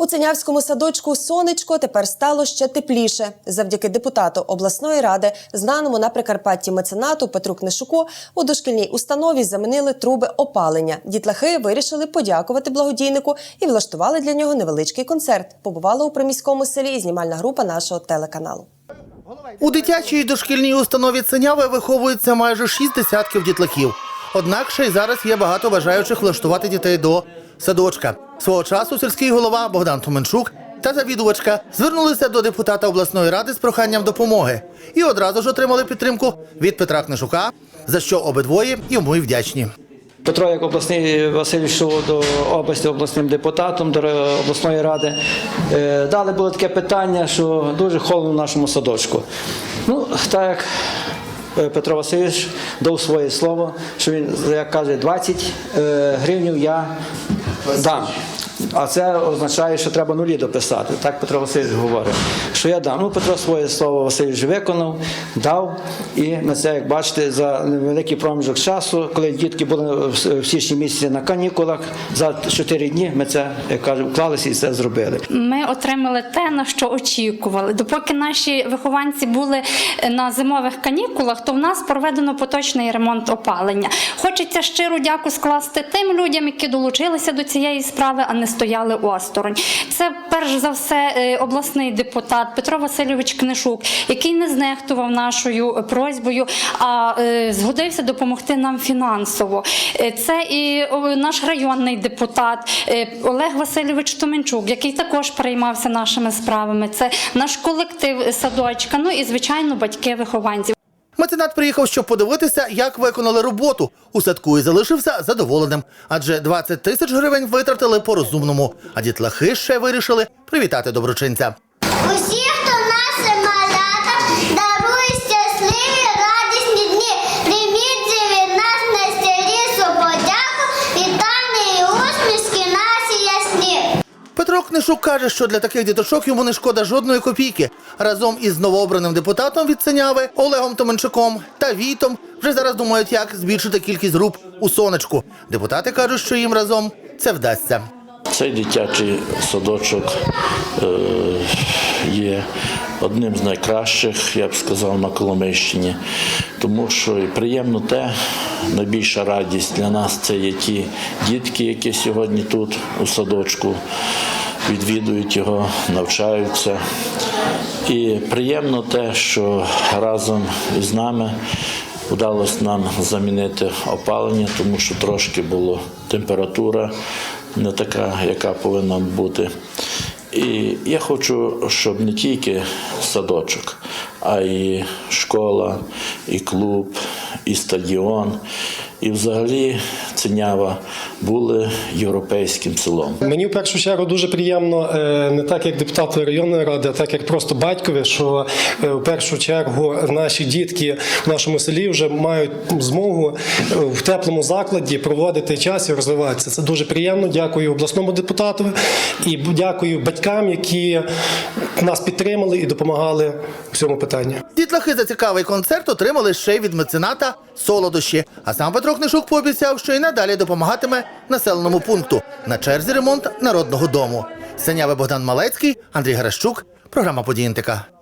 У Ценявському садочку сонечко тепер стало ще тепліше. Завдяки депутату обласної ради, знаному на Прикарпатті меценату Петру Книшуку, у дошкільній установі замінили труби опалення. Дітлахи вирішили подякувати благодійнику і влаштували для нього невеличкий концерт. Побувала у приміському селі і знімальна група нашого телеканалу. У дитячій дошкільній установі Ценяви виховується майже шість десятків дітлахів. Однак ще й зараз є багато бажаючих влаштувати дітей до садочка. Свого часу сільський голова Богдан Томенчук та завідувачка звернулися до депутата обласної ради з проханням допомоги і одразу ж отримали підтримку від Петра Книшука, за що обидвоє йому й вдячні. Петро, як обласний Василь йшов до області обласним депутатом до обласної ради, е, дали було таке питання, що дуже холодно в нашому садочку. Ну, так як е, Петро Васильович дав своє слово, що він, як каже, 20 е, гривнів я дам. А це означає, що треба нулі дописати. Так Петро Васильович говорить, що я дам. Ну, Петро своє слово Васильович виконав, дав. І ми це, як бачите, за невеликий проміжок часу, коли дітки були в- січні місяці на канікулах, за 4 дні ми це, як кажуть, вклалися і це зробили. Ми отримали те, на що очікували. Допоки наші вихованці були на зимових канікулах, то в нас проведено поточний ремонт опалення. Хочеться щиру дяку скласти тим людям, які долучилися до цієї справи, а не стояли осторонь. Це перш за все е, обласний депутат Петро Васильович Книшук, який не знехтував нашою просьбою, а е, згодився допомогти нам фінансово. Е, Це і наш районний депутат Олег Васильович Томенчук, який також переймався нашими справами. Це наш колектив садочка. Ну і звичайно, батьки вихованців. Меценат приїхав, щоб подивитися, як виконали роботу. У садку і залишився задоволеним, адже 20 тисяч гривень витратили по-розумному, а дітлахи ще вирішили привітати доброчинця. Петро каже, що для таких діточок йому не шкода жодної копійки. Разом із новообраним депутатом від Синяви Олегом Томенчуком та Вітом вже зараз думають, як збільшити кількість груп у сонечку. Депутати кажуть, що їм разом це вдасться. Цей дитячий садочок е, є одним з найкращих, я б сказав, на Коломийщині, тому що і приємно те, найбільша радість для нас це є ті дітки, які сьогодні тут у садочку відвідують його, навчаються. І приємно те, що разом із нами вдалося нам замінити опалення, тому що трошки була температура не така, яка повинна бути. І я хочу, щоб не тільки садочок, а й школа, і клуб, і стадіон, і взагалі Ценява були європейським селом. Мені в першу чергу дуже приємно е, не так як депутату районної ради, а так як просто батькові, що е, в першу чергу наші дітки в нашому селі вже мають змогу е, в теплому закладі проводити час і розвиватися. Це дуже приємно. Дякую обласному депутату і дякую батькам, які нас підтримали і допомагали в цьому питанні. Дітлахи за цікавий концерт отримали ще й від мецената солодощі. А сам Петро Книшук пообіцяв, що й надалі допомагатиме населеному пункту на черзі ремонт народного дому. Синяви Богдан Малецький, Андрій Гращук, програма «Події НТК».